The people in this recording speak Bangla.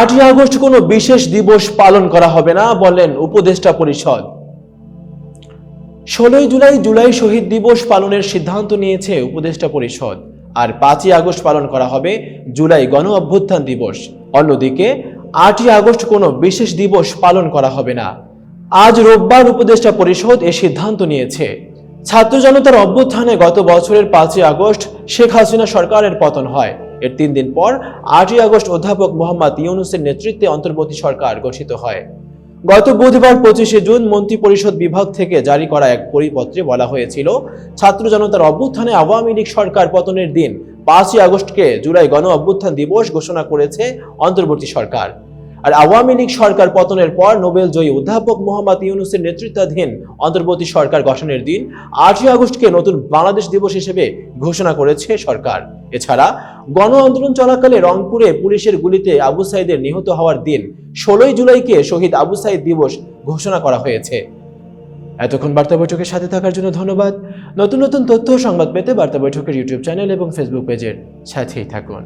আটই আগস্ট কোনো বিশেষ দিবস পালন করা হবে না বলেন উপদেষ্টা পরিষদ। ষোলোই জুলাই জুলাই শহীদ দিবস পালনের সিদ্ধান্ত নিয়েছে উপদেষ্টা পরিষদ। আর পাঁচই আগস্ট পালন করা হবে জুলাই গণ অভ্যুত্থান দিবস। অন্যদিকে, আটই আগস্ট কোনো বিশেষ দিবস পালন করা হবে না। আজ রোববার উপদেষ্টা পরিষদ এ সিদ্ধান্ত নিয়েছে। ছাত্র জনতার অভ্যুত্থানে গত বছরের পাঁচই আগস্ট শেখ হাসিনা সরকারের পতন হয়। এর তিন দিন পর আটই আগস্ট অধ্যাপক মোহাম্মদ ইউনুসের নেতৃত্বে অন্তর্বর্তী সরকার গঠিত হয়। গত বুধবার পঁচিশে জুন মন্ত্রী পরিষদ বিভাগ থেকে জারি করা এক পরিপত্রে বলা হয়েছিল, ছাত্র জনতার অভ্যুত্থানে আওয়ামী লীগ সরকার পতনের দিন পাঁচই আগস্টকে জুলাই গণ অভ্যুত্থান দিবস ঘোষণা করেছে অন্তর্বর্তী সরকার। আর আওয়ামী লীগ সরকার পতনের পর নোবেল জয়ী অধ্যাপক মোহাম্মদ ইউনুসের নেতৃত্বাধীন অন্তর্বর্তী সরকার গঠনের দিন আটই আগস্টকে নতুন বাংলাদেশ দিবস হিসেবে ঘোষণা করেছে সরকার। এছাড়া গণ আন্দোলন চলাকালে রংপুরে পুলিশের গুলিতে আবু সাইদের নিহত হওয়ার দিন ষোলোই জুলাইকে শহীদ আবু সাইদ দিবস ঘোষণা করা হয়েছে। এতক্ষণ বার্তা বৈঠকের সাথে থাকার জন্য ধন্যবাদ। নতুন নতুন তথ্য সংবাদ পেতে বার্তা বৈঠকের ইউটিউব চ্যানেল এবং ফেসবুক পেজের সাথেই থাকুন।